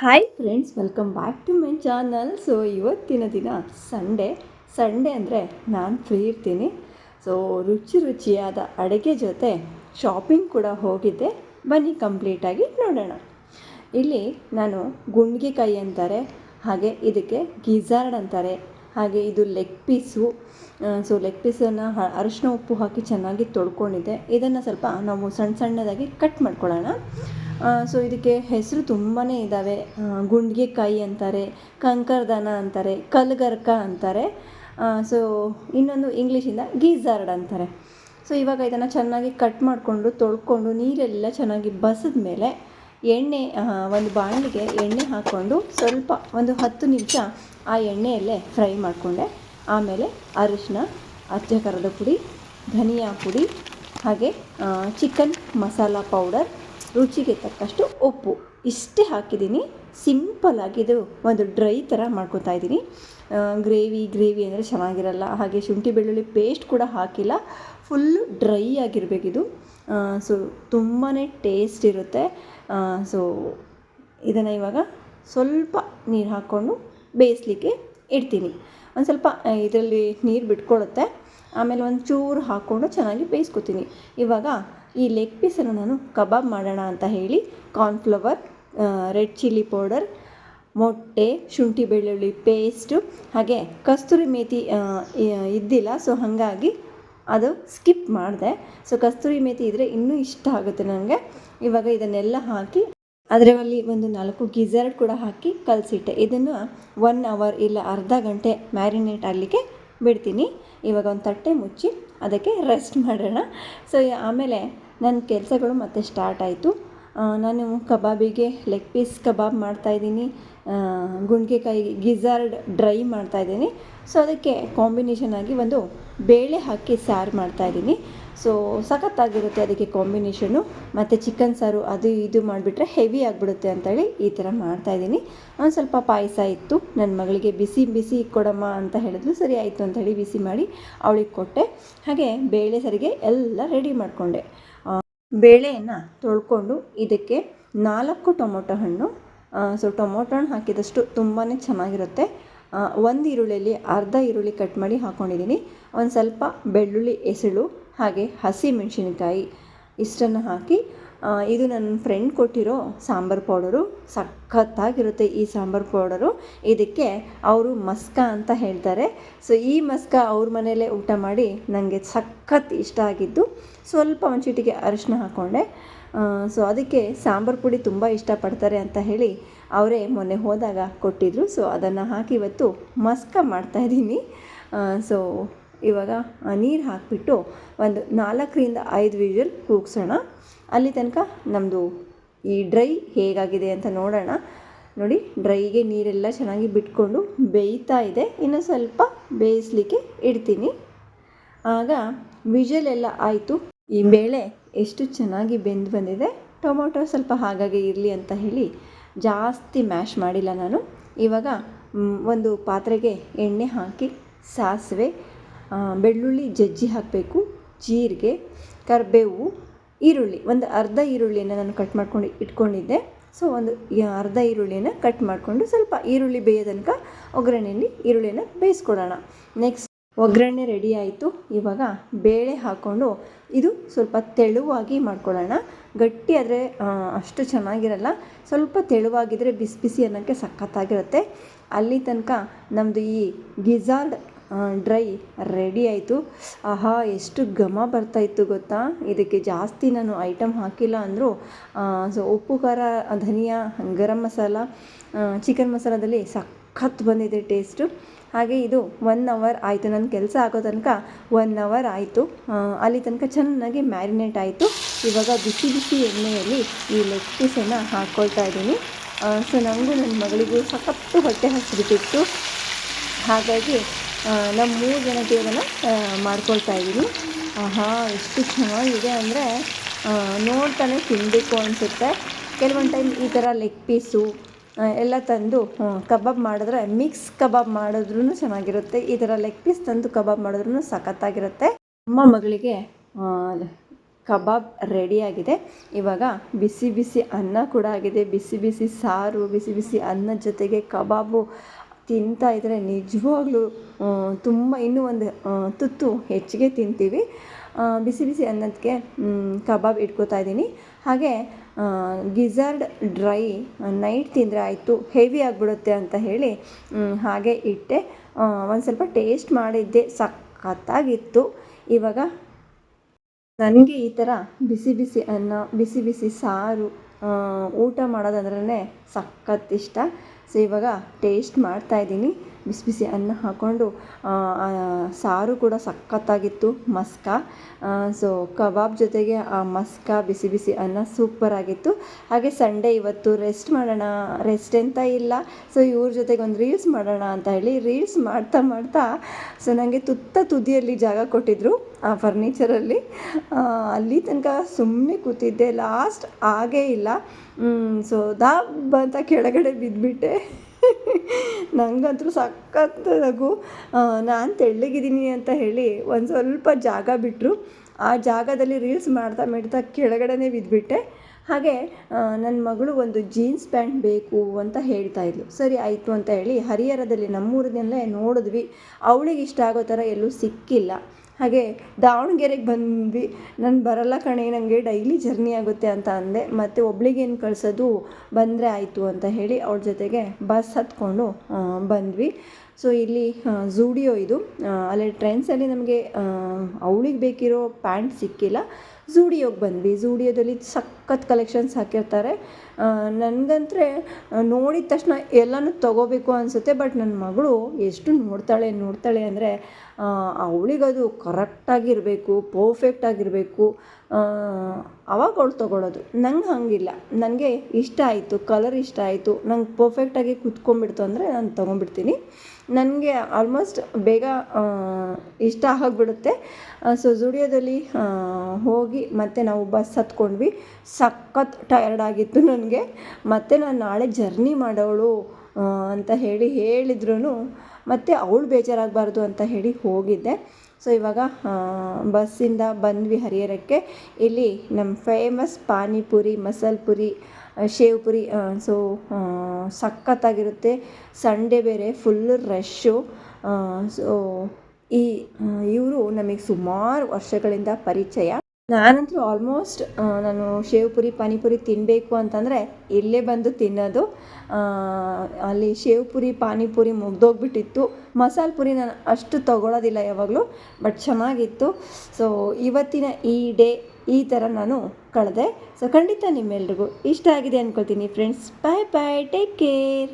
Hi friends welcome back to my channel so ಇವತ್ತಿನ ದಿನ Sunday Sunday ಅಂದರೆ ನಾನು ಫ್ರೀ ಇರ್ತೀನಿ. ಸೊ ರುಚಿ ರುಚಿಯಾದ ಅಡುಗೆ ಜೊತೆ ಶಾಪಿಂಗ್ ಕೂಡ ಹೋಗಿದ್ದೆ. ಬನ್ನಿ ಕಂಪ್ಲೀಟಾಗಿ ನೋಡೋಣ. ಇಲ್ಲಿ ನಾನು ಗುಂಡ್ಗೆಕಾಯಿ ಅಂತಾರೆ, ಹಾಗೆ ಇದಕ್ಕೆ ಗಿಜಾರ್ಡ್ ಅಂತಾರೆ. ಹಾಗೆ ಇದು ಲೆಗ್ ಪೀಸು ಸೊ ಲೆಗ್ ಪೀಸನ್ನು ಅರಿಶಿನ ಉಪ್ಪು ಹಾಕಿ ಚೆನ್ನಾಗಿ ತೊಳ್ಕೊಂಡಿದ್ದೆ. ಇದನ್ನು ಸ್ವಲ್ಪ ನಾವು ಸಣ್ಣ ಸಣ್ಣದಾಗಿ ಕಟ್ ಮಾಡ್ಕೊಳ್ಳೋಣ. ಸೊ ಇದಕ್ಕೆ ಹೆಸರು ತುಂಬಾ ಇದ್ದಾವೆ ಗುಂಡ್ಗೆಕಾಯಿ ಅಂತಾರೆ, ಕಂಕರ್ದನ ಅಂತಾರೆ, ಕಲ್ಗರ್ಕ ಅಂತಾರೆ. ಸೊ ಇನ್ನೊಂದು ಇಂಗ್ಲೀಷಿಂದ ಗೀಝಾರ್ಡ್ ಅಂತಾರೆ. ಸೊ ಇವಾಗ ಇದನ್ನು ಚೆನ್ನಾಗಿ ಕಟ್ ಮಾಡಿಕೊಂಡು ತೊಳ್ಕೊಂಡು ನೀರೆಲ್ಲ ಚೆನ್ನಾಗಿ ಬಸಿದ ಮೇಲೆ ಎಣ್ಣೆ ಒಂದು ಬಾಣಲಿಗೆ ಎಣ್ಣೆ ಹಾಕ್ಕೊಂಡು ಸ್ವಲ್ಪ ಒಂದು ಹತ್ತು ನಿಮಿಷ ಆ ಎಣ್ಣೆಯಲ್ಲೇ ಫ್ರೈ ಮಾಡಿಕೊಂಡೆ. ಆಮೇಲೆ ಅರಿಶಿನ ಅಚ್ಚ ಖಾರದ ಪುಡಿ, ಧನಿಯಾ ಪುಡಿ, ಹಾಗೆ ಚಿಕನ್ ಮಸಾಲ ಪೌಡರ್, ರುಚಿಗೆ ತಕ್ಕಷ್ಟು ಉಪ್ಪು. ಇಷ್ಟೇ ಹಾಕಿದ್ದೀನಿ. ಆಗಿದು ಒಂದು ಡ್ರೈ ಥರ ಮಾಡ್ಕೊತಾ ಇದ್ದೀನಿ. ಗ್ರೇವಿ ಗ್ರೇವಿ ಅಂದರೆ ಚೆನ್ನಾಗಿರಲ್ಲ. ಹಾಗೆ ಶುಂಠಿ, ಬೆಳ್ಳುಳ್ಳಿ ಪೇಸ್ಟ್ ಕೂಡ ಹಾಕಿಲ್ಲ. ಫುಲ್ಲು ಡ್ರೈ ಆಗಿರಬೇಕಿದು. ಸೊ ತುಂಬಾ ಟೇಸ್ಟ್ ಇರುತ್ತೆ. ಸೊ ಇದನ್ನು ಇವಾಗ ಸ್ವಲ್ಪ ನೀರು ಹಾಕ್ಕೊಂಡು ಬೇಯಿಸ್ಲಿಕ್ಕೆ ಇಡ್ತೀನಿ. ಒಂದು ಸ್ವಲ್ಪ ಇದರಲ್ಲಿ ನೀರು ಬಿಟ್ಕೊಳ್ಳುತ್ತೆ ಆಮೇಲೆ ಒಂದು ಚೂರು ಹಾಕ್ಕೊಂಡು ಚೆನ್ನಾಗಿ ಬೇಯಿಸ್ಕೊತೀನಿ. ಇವಾಗ ಈ ಲೆಗ್ ಪೀಸನ್ನು ನಾನು ಕಬಾಬ್ ಮಾಡೋಣ ಅಂತ ಹೇಳಿ ಕಾರ್ನ್ಫ್ಲವರ್ ರೆಡ್ ಚಿಲ್ಲಿ ಪೌಡರ್ ಮೊಟ್ಟೆ, ಶುಂಠಿ ಬೆಳ್ಳುಳ್ಳಿ ಪೇಸ್ಟು ಹಾಗೆ ಕಸ್ತೂರಿ ಮೇತಿ ಇದ್ದಿಲ್ಲ ಸೊ ಹಾಗಾಗಿ ಅದು ಸ್ಕಿಪ್ ಮಾಡಿದೆ. ಸೊ ಕಸ್ತೂರಿ ಮೇತಿ ಇದ್ದರೆ ಇನ್ನೂ ಇಷ್ಟ ಆಗುತ್ತೆ ನನಗೆ ಇವಾಗ ಇದನ್ನೆಲ್ಲ ಹಾಕಿ ಅದರಲ್ಲಿ ಒಂದು ನಾಲ್ಕು ಗಿಜರ್ಡ್ ಕೂಡ ಹಾಕಿ ಕಲಸಿಟ್ಟೆ. ಇದನ್ನು ಒನ್ ಅವರ್ ಇಲ್ಲ ಅರ್ಧ ಗಂಟೆ ಮ್ಯಾರಿನೇಟ್ ಆಗಲಿಕ್ಕೆ ಬಿಡ್ತೀನಿ. ಇವಾಗ ಒಂದು ತಟ್ಟೆ ಮುಚ್ಚಿ ಅದಕ್ಕೆ ರೆಸ್ಟ್ ಮಾಡೋಣ. ಸೊ ಆಮೇಲೆ ನನ್ನ ಕೆಲಸಗಳು ಮತ್ತೆ ಸ್ಟಾರ್ಟ್ ಆಯಿತು. ನಾನು ಕಬಾಬಿಗೆ ಲೆಗ್ ಪೀಸ್ ಕಬಾಬ್ ಮಾಡ್ತಾಯಿದ್ದೀನಿ ಗುಂಡ್ಗೆಕಾಯಿ ಗಿಝಾರ್ಡ್ ಡ್ರೈ ಮಾಡ್ತಾಯಿದ್ದೀನಿ ಸೊ ಅದಕ್ಕೆ ಕಾಂಬಿನೇಷನ್ ಆಗಿ ಒಂದು ಬೇಳೆ ಹಾಕಿ ಸಾರು ಮಾಡ್ತಾಯಿದ್ದೀನಿ ಸೊ ಸಖತ್ತಾಗಿರುತ್ತೆ ಅದಕ್ಕೆ ಕಾಂಬಿನೇಷನು ಮತ್ತು ಚಿಕನ್ ಸಾರು ಅದು ಇದು ಮಾಡಿಬಿಟ್ರೆ ಹೆವಿ ಆಗಿಬಿಡುತ್ತೆ ಅಂತೇಳಿ ಈ ಥರ ಮಾಡ್ತಾಯಿದ್ದೀನಿ ಒಂದು ಸ್ವಲ್ಪ ಪಾಯಸ ಇತ್ತು. ನನ್ನ ಮಗಳಿಗೆ ಬಿಸಿ ಬಿಸಿ ಕೊಡಮ್ಮ ಅಂತ ಹೇಳಿದ್ಲು. ಸರಿ ಆಯಿತು ಅಂತ ಹೇಳಿ ಬಿಸಿ ಮಾಡಿ ಅವಳಿಗೆ ಕೊಟ್ಟೆ. ಹಾಗೆ ಬೇಳೆ ಸರಿಗೆ ಎಲ್ಲ ರೆಡಿ ಮಾಡಿಕೊಂಡೆ. ಬೇಳೆಯನ್ನು ತೊಳ್ಕೊಂಡು ಇದಕ್ಕೆ ನಾಲ್ಕು ಟೊಮೊಟೊ ಹಣ್ಣು ಸೊ ಟೊಮೊಟೊ ಹಣ್ಣು ಹಾಕಿದಷ್ಟು ತುಂಬಾ ಚೆನ್ನಾಗಿರುತ್ತೆ. ಒಂದು ಈರುಳ್ಳಿಯಲ್ಲಿ ಅರ್ಧ ಈರುಳ್ಳಿ ಕಟ್ ಮಾಡಿ ಹಾಕ್ಕೊಂಡಿದ್ದೀನಿ ಒಂದು ಸ್ವಲ್ಪ ಬೆಳ್ಳುಳ್ಳಿ ಎಸಳು ಹಾಗೆ ಹಸಿ ಮೆಣಸಿನಕಾಯಿ ಇಷ್ಟನ್ನು ಹಾಕಿ ಇದು ನನ್ನ ಫ್ರೆಂಡ್ ಕೊಟ್ಟಿರೋ ಸಾಂಬಾರು ಪೌಡರು ಸಖತ್ತಾಗಿರುತ್ತೆ ಈ ಸಾಂಬಾರು ಪೌಡರು ಇದಕ್ಕೆ ಅವರು ಮಸ್ಕ ಅಂತ ಹೇಳ್ತಾರೆ. ಸೊ ಈ ಮಸ್ಕ ಅವ್ರ ಮನೆಯಲ್ಲೇ ಊಟ ಮಾಡಿ ನನಗೆ ಸಖತ್ ಇಷ್ಟ ಆಗಿದ್ದು, ಸ್ವಲ್ಪ ಒಂದು ಚೀಟಿಗೆ ಅರಿಶಿನ ಹಾಕ್ಕೊಂಡೆ ಸೊ ಅದಕ್ಕೆ ಸಾಂಬಾರು ಪುಡಿ ತುಂಬ ಇಷ್ಟಪಡ್ತಾರೆ ಅಂತ ಹೇಳಿ ಅವರೇ ಮೊನ್ನೆ ಹೋದಾಗ ಕೊಟ್ಟಿದ್ರು. ಸೊ ಅದನ್ನು ಹಾಕಿ ಇವತ್ತು ಮಸ್ಕ ಮಾಡ್ತಾಯಿದ್ದೀನಿ ಸೊ ಇವಾಗ ನೀರು ಹಾಕಿಬಿಟ್ಟು ಒಂದು ನಾಲ್ಕರಿಂದ ಐದು ವಿಷಲ್ ಕೂಗ್ಸೋಣ. ಅಲ್ಲಿ ತನಕ ನಮ್ಮದು ಈ ಡ್ರೈ ಹೇಗಾಗಿದೆ ಅಂತ ನೋಡೋಣ. ನೋಡಿ, ಡ್ರೈಗೆ ನೀರೆಲ್ಲ ಚೆನ್ನಾಗಿ ಬಿಟ್ಕೊಂಡು ಬೇಯ್ತಾ ಇದೆ. ಇನ್ನು ಸ್ವಲ್ಪ ಬೇಯಿಸ್ಲಿಕ್ಕೆ ಇಡ್ತೀನಿ. ಆಗ ವಿಜಲ್ ಎಲ್ಲ ಆಯಿತು. ಈ ಬೇಳೆ ಎಷ್ಟು ಚೆನ್ನಾಗಿ ಬೆಂದು ಬಂದಿದೆ. ಟೊಮೊಟೊ ಸ್ವಲ್ಪ ಹಾಗಾಗಿ ಇರಲಿ ಅಂತ ಹೇಳಿ ಜಾಸ್ತಿ ಮ್ಯಾಶ್ ಮಾಡಿಲ್ಲ ನಾನು. ಇವಾಗ ಒಂದು ಪಾತ್ರೆಗೆ ಎಣ್ಣೆ ಹಾಕಿ ಸಾಸಿವೆ ಬೆಳ್ಳುಳ್ಳಿ ಜಜ್ಜಿ ಹಾಕಬೇಕು, ಜೀರಿಗೆ, ಕರಿಬೇವು, ಈರುಳ್ಳಿ. ಒಂದು ಅರ್ಧ ಈರುಳ್ಳಿಯನ್ನು ನಾನು ಕಟ್ ಮಾಡ್ಕೊಂಡು ಇಟ್ಕೊಂಡಿದ್ದೆ. ಸೊ ಒಂದು ಅರ್ಧ ಈರುಳ್ಳಿಯನ್ನು ಕಟ್ ಮಾಡಿಕೊಂಡು ಸ್ವಲ್ಪ ಈರುಳ್ಳಿ ಬೇಯೋ ತನಕ ಒಗ್ಗರಣೆಯಲ್ಲಿ ಈರುಳ್ಳಿಯನ್ನು ಬೇಯಿಸ್ಕೊಡೋಣ. ನೆಕ್ಸ್ಟ್ ಒಗ್ಗರಣೆ ರೆಡಿ ಆಯಿತು. ಇವಾಗ ಬೇಳೆ ಹಾಕ್ಕೊಂಡು ಇದು ಸ್ವಲ್ಪ ತೆಳುವಾಗಿ ಮಾಡ್ಕೊಳ್ಳೋಣ. ಗಟ್ಟಿ ಆದರೆ ಅಷ್ಟು ಚೆನ್ನಾಗಿರಲ್ಲ. ಸ್ವಲ್ಪ ತೆಳುವಾಗಿದ್ದರೆ ಬಿಸಿ ಬಿಸಿ ಅನ್ನೋಕ್ಕೆ ಸಖತ್ತಾಗಿರುತ್ತೆ. ಅಲ್ಲಿ ತನಕ ನಮ್ಮದು ಈ ಗಿಝಾರ್ಡ್ ಡ್ರೈ ರೆಡಿ ಆಯಿತು. ಆಹಾ, ಎಷ್ಟು ಘಮ ಬರ್ತಾಯಿತ್ತು ಗೊತ್ತಾ? ಇದಕ್ಕೆ ಜಾಸ್ತಿ ನಾನು ಐಟಮ್ ಹಾಕಿಲ್ಲ ಅಂದರೂ ಸೊ ಉಪ್ಪು, ಖಾರ, ಧನಿಯಾ, ಗರಂ ಮಸಾಲ ಚಿಕನ್ ಮಸಾಲದಲ್ಲಿ ಸಖತ್ ಬಂದಿದೆ ಟೇಸ್ಟು. ಹಾಗೆ ಇದು ಒನ್ ಅವರ್ ಆಯಿತು. ನನ್ನ ಕೆಲಸ ಆಗೋ ತನಕ ಒನ್ ಅವರ್ ಆಯಿತು. ಅಲ್ಲಿ ತನಕ ಚೆನ್ನಾಗಿ ಮ್ಯಾರಿನೇಟ್ ಆಯಿತು. ಇವಾಗ ಬಿಸಿ ಬಿಸಿ ಎಣ್ಣೆಯಲ್ಲಿ ಈ ಲೆಗ್ ಪೀಸನ್ನು ಹಾಕ್ಕೊಳ್ತಾ ಇದ್ದೀನಿ ಸೊ ನನಗೂ ನನ್ನ ಮಗಳಿಗೂ ಸಖತ್ತು ಹೊಟ್ಟೆ ಹಸಿಬಿಟ್ಟಿತ್ತು. ಹಾಗಾಗಿ ನಮ್ಮ ಮೂರು ಜನಕ್ಕೆ ಅದನ್ನು ಮಾಡ್ಕೊಳ್ತಾ ಇದ್ದೀನಿ ಆಹಾ, ಎಷ್ಟು ಚೆನ್ನಾಗಿದೆ ಅಂದರೆ ನೋಡ್ತಾನೆ ತಿನ್ನಬೇಕು ಅನಿಸುತ್ತೆ. ಕೆಲವೊಂದು ಟೈಮ್ ಈ ಥರ ಲೆಗ್ ಪೀಸು ಎಲ್ಲ ತಂದು ಕಬಾಬ್ ಮಾಡಿದ್ರೆ ಮಿಕ್ಸ್ ಕಬಾಬ್ ಮಾಡಿದ್ರೂ ಚೆನ್ನಾಗಿರುತ್ತೆ. ಈ ಥರ ಲೆಗ್ ಪೀಸ್ ತಂದು ಕಬಾಬ್ ಮಾಡಿದ್ರೂ ಸಖತ್ತಾಗಿರುತ್ತೆ. ಅಮ್ಮ ಮಗಳಿಗೆ ಕಬಾಬ್ ರೆಡಿಯಾಗಿದೆ ಇವಾಗ ಬಿಸಿ ಬಿಸಿ ಅನ್ನ ಕೂಡ ಆಗಿದೆ. ಬಿಸಿ ಬಿಸಿ ಸಾರು, ಬಿಸಿ ಬಿಸಿ ಅನ್ನದ ಜೊತೆಗೆ ಕಬಾಬು ತಿಂತಾ ಇದ್ದರೆ ನಿಜವಾಗ್ಲೂ ತುಂಬ ಇನ್ನೂ ಒಂದು ತುತ್ತು ಹೆಚ್ಚಿಗೆ ತಿಂತೀವಿ. ಬಿಸಿ ಬಿಸಿ ಅನ್ನದಕ್ಕೆ ಕಬಾಬ್ ಇಟ್ಕೋತಾ ಇದ್ದೀನಿ. ಹಾಗೆ ಗಿಝರ್ಡ್ ಡ್ರೈ ನೈಟ್ ತಿಂದರೆ ಆಯಿತು, ಹೆವಿ ಆಗಿಬಿಡುತ್ತೆ ಅಂತ ಹೇಳಿ ಹಾಗೆ ಇಟ್ಟೆ. ಒಂದು ಸ್ವಲ್ಪ ಟೇಸ್ಟ್ ಮಾಡಿದ್ದೆ, ಸಖತ್ತಾಗಿತ್ತು. ಇವಾಗ ನನಗೆ ಈ ಥರ ಬಿಸಿ ಬಿಸಿ ಅನ್ನ, ಬಿಸಿ ಬಿಸಿ ಸಾರು ಊಟ ಮಾಡೋದಂದ್ರೇ ಸಖತ್ ಇಷ್ಟ. ಸೊ ಇವಾಗ ಟೇಸ್ಟ್ ಮಾಡ್ತಾಯಿದ್ದೀನಿ ಬಿಸಿ ಬಿಸಿ ಅನ್ನ ಹಾಕ್ಕೊಂಡು ಸಾರು ಕೂಡ ಸಖತ್ತಾಗಿತ್ತು, ಮಸ್ಕ. ಸೊ ಕಬಾಬ್ ಜೊತೆಗೆ ಆ ಮಸ್ಕ, ಬಿಸಿ ಬಿಸಿ ಅನ್ನ ಸೂಪರಾಗಿತ್ತು ಹಾಗೆ ಸಂಡೇ ಇವತ್ತು ರೆಸ್ಟ್ ಮಾಡೋಣ ರೆಸ್ಟ್ ಅಂತ ಇಲ್ಲ. ಸೊ ಇವ್ರ ಜೊತೆಗೆ ಒಂದು ರೀಲ್ಸ್ ಮಾಡೋಣ ಅಂತ ಹೇಳಿ ರೀಲ್ಸ್ ಮಾಡ್ತಾ ಮಾಡ್ತಾ ಸೊ ನನಗೆ ತುತ್ತ ತುದಿಯಲ್ಲಿ ಜಾಗ ಕೊಟ್ಟಿದ್ರು ಆ ಫರ್ನಿಚರಲ್ಲಿ ಅಲ್ಲಿ. ತನಕ ಸುಮ್ಮನೆ ಕೂತಿದ್ದೆ. ಲಾಸ್ಟ್ ಆಗೇ ಇಲ್ಲ. ಸೊ ದಬ್ಬ ಅಂತ ಕೆಳಗಡೆ ಬಿದ್ದುಬಿಟ್ಟೆ ನನಗಂತೂ ಸಖತ್ ನಗು ನಾನು ತೆಳ್ಳಗಿದ್ದೀನಿ ಅಂತ ಹೇಳಿ ಒಂದು ಸ್ವಲ್ಪ ಜಾಗ ಬಿಟ್ಟರು ಆ ಜಾಗದಲ್ಲಿ ರೀಲ್ಸ್ ಮಾಡ್ತಾ ಮಾಡ್ತಾ ಕೆಳಗಡೆನೇ ಬಿದ್ದುಬಿಟ್ಟೆ ಹಾಗೆ ನನ್ನ ಮಗಳು ಒಂದು ಜೀನ್ಸ್ ಪ್ಯಾಂಟ್ ಬೇಕು ಅಂತ ಹೇಳ್ತಾ ಇದ್ಲು. ಸರಿ ಆಯಿತು ಅಂತ ಹೇಳಿ ಹರಿಹರದಲ್ಲಿ ನಮ್ಮೂರಿನಲ್ಲೇ ನೋಡಿದ್ವಿ. ಅವಳಿಗೆ ಇಷ್ಟ ಆಗೋ ಥರ ಎಲ್ಲೂ ಸಿಕ್ಕಿಲ್ಲ. ಹಾಗೆ ದಾವಣಗೆರೆಗೆ ಬಂದ್ವಿ. ನಾನು ಬರಲ್ಲ ಕಣೆ ನನಗೆ ಡೈಲಿ ಜರ್ನಿ ಆಗುತ್ತೆ ಅಂತ ಅಂದೆ. ಮತ್ತು ಒಬ್ಳಿಗೇನು ಕಳಿಸೋದು ಬಂದರೆ ಆಯಿತು ಅಂತ ಹೇಳಿ ಅವಳ ಜೊತೆಗೆ ಬಸ್ ಹತ್ಕೊಂಡು ಬಂದ್ವಿ. ಸೊ ಇಲ್ಲಿ ಝೂಡಿಯೋ ಇದು. ಅಲ್ಲಿ ಟ್ರೆಂಡ್ಸಲ್ಲಿ ನಮಗೆ ಅವಳಿಗೆ ಬೇಕಿರೋ ಪ್ಯಾಂಟ್ ಸಿಕ್ಕಿಲ್ಲ. ಝೂಡಿಯೋಗೆ ಬಂದ್ವಿ. ಝೂಡಿಯೋದಲ್ಲಿ ಸಖತ್ ಕಲೆಕ್ಷನ್ಸ್ ಹಾಕಿರ್ತಾರೆ. ನನಗಂತ್ರೆ ನೋಡಿದ ತಕ್ಷಣ ಎಲ್ಲನೂ ತೊಗೋಬೇಕು ಅನಿಸುತ್ತೆ ಬಟ್ ನನ್ನ ಮಗಳು ಎಷ್ಟು ನೋಡ್ತಾಳೆ ನೋಡ್ತಾಳೆ ಅಂದರೆ ಅವಳಿಗದು ಕರೆಕ್ಟಾಗಿರಬೇಕು ಪರ್ಫೆಕ್ಟಾಗಿರಬೇಕು ಅವಾಗ ಅವಳು ತೊಗೊಳೋದು. ನಂಗೆ ಹಾಗಿಲ್ಲ. ನನಗೆ ಇಷ್ಟ ಆಯಿತು ಕಲರ್ ಇಷ್ಟ ಆಯಿತು, ನಂಗೆ ಪರ್ಫೆಕ್ಟಾಗಿ ಕುತ್ಕೊಂಡ್ಬಿಡ್ತು ಅಂದರೆ ನಾನು ತೊಗೊಂಡ್ಬಿಡ್ತೀನಿ. ನನಗೆ ಆಲ್ಮೋಸ್ಟ್ ಬೇಗ ಇಷ್ಟ ಆಗಿಬಿಡುತ್ತೆ. ಸೊ ಜುಡಿಯೋದಲ್ಲಿ ಹೋಗಿ ಮತ್ತೆ ನಾವು ಬಸ್ ಹತ್ಕೊಂಡ್ವಿ. ಸಖತ್ ಟಯರ್ಡ್ ಆಗಿತ್ತು ನನಗೆ. ಮತ್ತು ನಾನು ನಾಳೆ ಜರ್ನಿ ಮಾಡೋಳು ಅಂತ ಹೇಳಿ ಹೇಳಿದ್ರು ಮತ್ತು ಅವಳು ಬೇಜಾರಾಗಬಾರ್ದು ಅಂತ ಹೇಳಿ ಹೋಗಿದ್ದೆ. ಸೊ ಇವಾಗ ಬಸ್ಸಿಂದ ಬಂದ್ವಿ ಹರಿಹರಕ್ಕೆ. ಇಲ್ಲಿ ನಮ್ಮ ಫೇಮಸ್ ಪಾನಿಪುರಿ, ಮಸಾಲೆ ಪುರಿ ಶೇವ್ ಪುರಿ ಸೊ ಸಖತ್ತಾಗಿರುತ್ತೆ. ಸಂಡೇ ಬೇರೆ ಫುಲ್ಲು ರಶ್ಶು ಸೊ ಈ ಇವರು ನಮಗೆ ಸುಮಾರು ವರ್ಷಗಳಿಂದ ಪರಿಚಯ. ನಾನಂತೂ ಆಲ್ಮೋಸ್ಟ್ ನಾನು ಶೇವ್ ಪುರಿ ಪಾನಿಪುರಿ ತಿನ್ನಬೇಕು ಅಂತಂದರೆ ಇಲ್ಲೇ ಬಂದು ತಿನ್ನೋದು. ಅಲ್ಲಿ ಶೇವ್ ಪುರಿ ಪಾನಿಪುರಿ ಮುಗ್ದೋಗ್ಬಿಟ್ಟಿತ್ತು. ಮಸಾಲೆ ಪುರಿ ನಾನು ಅಷ್ಟು ತಗೊಳ್ಳೋದಿಲ್ಲ ಯಾವಾಗಲೂ ಬಟ್ ಚೆನ್ನಾಗಿತ್ತು. ಸೊ ಇವತ್ತಿನ ಈ ಡೇ ಈ ಥರ ನಾನು ಕಳೆದೆ. ಸೊ ಖಂಡಿತ ನಿಮ್ಮೆಲ್ರಿಗೂ ಇಷ್ಟ ಆಗಿದೆ ಅಂದ್ಕೊಳ್ತೀನಿ friends bye bye take care